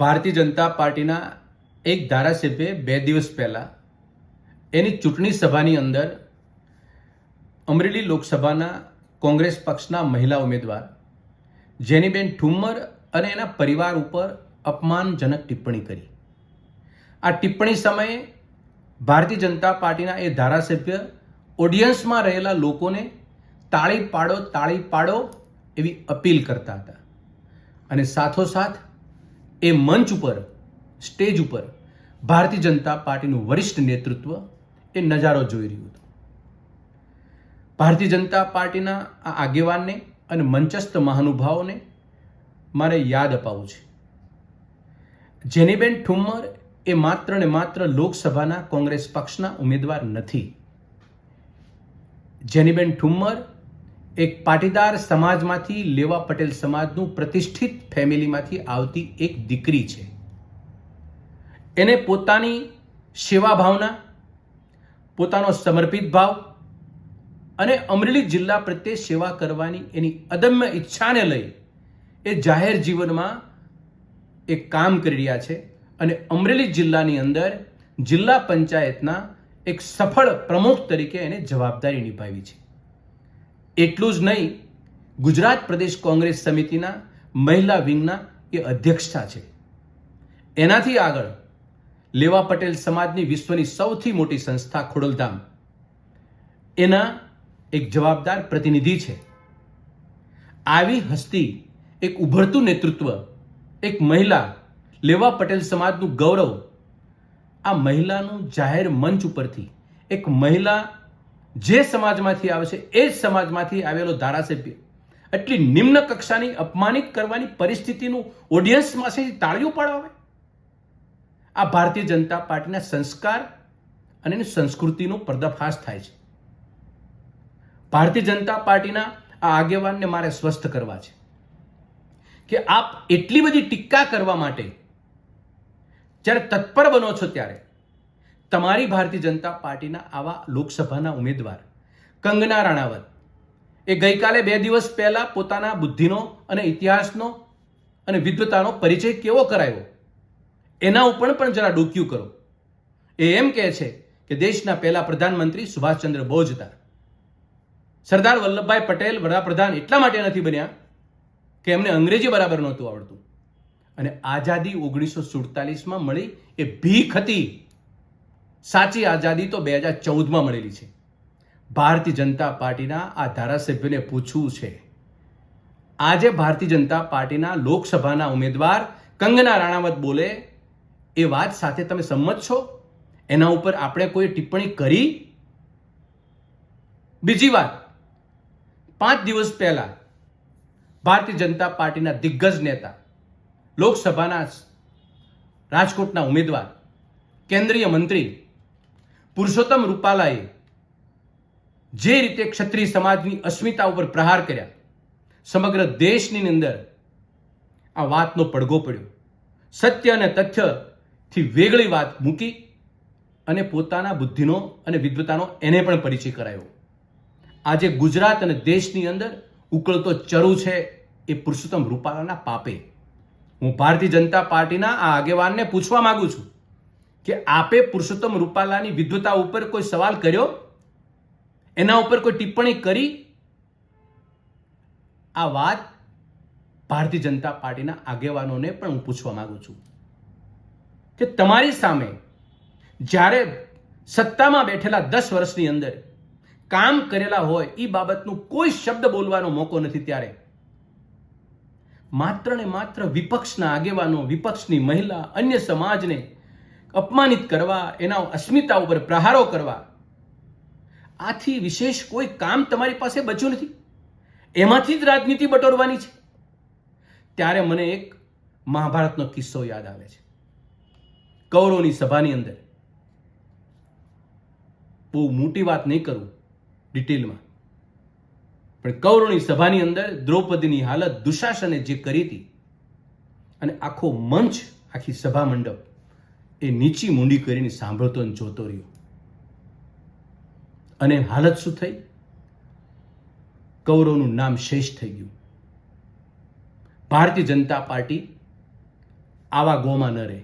ભારતીય જનતા પાર્ટીના એક ધારાસભ્યે બે દિવસ પહેલાં એની ચૂંટણી સભાની અંદર અમરેલી લોકસભાના કોંગ્રેસ પક્ષના મહિલા ઉમેદવાર જેનીબેન ઠુમ્મર અને એના પરિવાર ઉપર અપમાનજનક ટિપ્પણી કરી. આ ટિપ્પણી સમયે ભારતીય જનતા પાર્ટીના એ ધારાસભ્ય ઓડિયન્સમાં રહેલા લોકોને તાળી પાડો તાળી પાડો એવી અપીલ કરતા હતા. અને સાથોસાથ એ મંચ ઉપર, સ્ટેજ ઉપર ભારતીય જનતા પાર્ટીનું વરિષ્ઠ નેતૃત્વ એ નજારો જોઈ રહ્યું હતું. ભારતીય જનતા પાર્ટીના આ આગેવાનને અને મંચસ્થ મહાનુભાવોને મારે યાદ અપાવવું છે. જેનીબેન ઠુમ્મર એ માત્ર ને માત્ર લોકસભાના કોંગ્રેસ પક્ષના ઉમેદવાર નથી. જેનીબેન ઠુમ્મર એક પાટીદાર સમાજમાંથી લેવા પટેલ સમાજનું પ્રતિષ્ઠિત ફેમિલીમાંથી આવતી એક દીકરી છે. એને પોતાની સેવા ભાવના, પોતાનો સમર્પિત ભાવ અને અમરેલી જિલ્લા પ્રત્યે સેવા કરવાની એની અદમ્ય ઈચ્છાને લઈ એ જાહેર જીવનમાં એ કામ કરી રહ્યા છે અને અમરેલી જિલ્લાની અંદર જિલ્લા પંચાયતના એક સફળ પ્રમુખ તરીકે એને જવાબદારી નિભાવી છે. એટલું જ નહીં, ગુજરાત પ્રદેશ કોંગ્રેસ સમિતિના મહિલા વિંગના એ અધ્યક્ષતા છે. એનાથી આગળ લેવા પટેલ સમાજની વિશ્વની સૌથી મોટી સંસ્થા ખોડલધામ. એના એક જવાબદાર પ્રતિનિધિ છે. આવી હસ્તી એક ઉભરતું નેતૃત્વ, એક મહિલા લેવા પટેલ સમાજનું ગૌરવ, આ મહિલાનું જાહેર મંચ ઉપરથી એક મહિલા જે સમાજમાંથી આવે છે, એ જ સમાજમાંથી આવેલો ધારાસભ્ય. એટલી નિમ્ન કક્ષાની અપમાનિત કરવાની પરિસ્થિતિનું ઓડિયન્સમાંથી તાળીઓ પાડવા આ ભારતીય જનતા પાર્ટીના સંસ્કાર અને એની સંસ્કૃતિનો પર્દાફાશ થાય છે. ભારતીય જનતા પાર્ટીના આ આગેવાનને મારે સ્વસ્થ કરવા છે કે આપ એટલી બધી ટીકા કરવા માટે જ્યારે તત્પર બનો છો ત્યારે તમારી ભારતીય જનતા પાર્ટીના આવા લોકસભાના ઉમેદવાર કંગના રાણાવત એ ગઈકાલે બે દિવસ પહેલા પોતાના બુદ્ધિનો અને ઇતિહાસનો અને વિદ્વતાનો પરિચય કેવો કરાયો? એના ઉપર પણ જરા ડોક્યુ કરો. એ એમ કહે છે કે દેશના પહેલા પ્રધાનમંત્રી સુભાષચંદ્ર બોઝ હતા. સરદાર વલ્લભભાઈ પટેલ વડાપ્રધાન એટલા માટે નથી બન્યા કે એમને અંગ્રેજી બરાબર નહોતું આવડતું. અને આઝાદી ઓગણીસો સુડતાલીસમાં મળી એ ભીખ હતી. સાચી આઝાદી તો બે હજાર ચૌદમાં મળેલી છે. ભારતીય જનતા પાર્ટીના આ ધારાસભ્યોને પૂછવું છે, આજે ભારતીય જનતા પાર્ટીના લોકસભાના ઉમેદવાર કંગના રાણાવત બોલે, એ વાત સાથે તમે સંમત છો? એના ઉપર આપણે કોઈ ટિપ્પણી કરી? બીજી વાત, પાંચ દિવસ પહેલા ભારતીય જનતા પાર્ટીના દિગ્ગજ નેતા, લોકસભાના રાજકોટના ઉમેદવાર, કેન્દ્રીય મંત્રી પુરુષોત્તમ રૂપાલાએ જે રીતે ક્ષત્રિય સમાજની અસ્મિતા ઉપર પ્રહાર કર્યા, સમગ્ર દેશની અંદર આ વાતનો પડઘો પડ્યો. સત્ય અને તથ્યથી વેગળી વાત મૂકી અને પોતાના બુદ્ધિનો અને વિદ્વતાનો એને પણ પરિચય કરાયો. આજે ગુજરાત અને દેશની અંદર ઉકળતો ચરુ છે એ પુરુષોત્તમ રૂપાલાના પાપે. હું ભારતીય જનતા પાર્ટીના આ આગેવાનને પૂછવા માગું છું. કે આપે પુરુષોત્તમ રૂપાલાની વિદ્વતા ઉપર કોઈ સવાલ કર્યો? એના ઉપર કોઈ ટિપ્પણી કરી? આ વાત ભારતીય જનતા પાર્ટીના આગેવાનોને પણ હું પૂછવા માંગુ છું કે તમારી સામે જ્યારે સત્તામાં બેઠેલા દસ વર્ષની અંદર કામ કરેલા હોય એ બાબતનું કોઈ શબ્દ બોલવાનો મોકો નથી ત્યારે. માત્ર ને માત્ર વિપક્ષના આગેવાનો, વિપક્ષની મહિલા, અન્ય સમાજને અપમાનિત કરવા, એના અસ્મિતા ઉપર પ્રહારો કરવા. આથી વિશેષ કોઈ કામ તમારી પાસે બચ્યું નથી. એમાંથી જ રાજનીતિ બટોરવાની છે. ત્યારે મને એક મહાભારતનો કિસ્સો યાદ આવે છે. કૌરવની સભાની અંદર. બહુ મોટી વાત નહીં કરું ડિટેલમાં. પણ કૌરવની સભાની અંદર દ્રૌપદીની હાલત, દુશાસને જે કરી હતી, અને આખો મંચ, આખી સભા મંડપ એ નીચી મૂંડી કરીને સાંભળતો અને જોતો રહ્યો. અને હાલત શું થઈ? કૌરવનું નામ શેષ થઈ ગયું. ભારતીય જનતા પાર્ટી આવા ગોમાં ન રહે.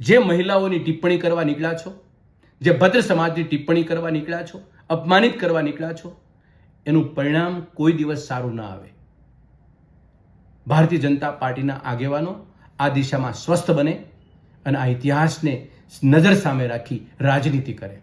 જે મહિલાઓની ટિપ્પણી કરવા નીકળ્યા છો, જે ભદ્ર સમાજની ટિપ્પણી કરવા નીકળ્યા છો, અપમાનિત કરવા નીકળ્યા છો, એનું પરિણામ કોઈ દિવસ સારું ના આવે. ભારતીય જનતા પાર્ટીના આગેવાનો આ દિશામાં સ્વસ્થ બને અને આ ઇતિહાસને નજર સામે રાખી રાજનીતિ કરે.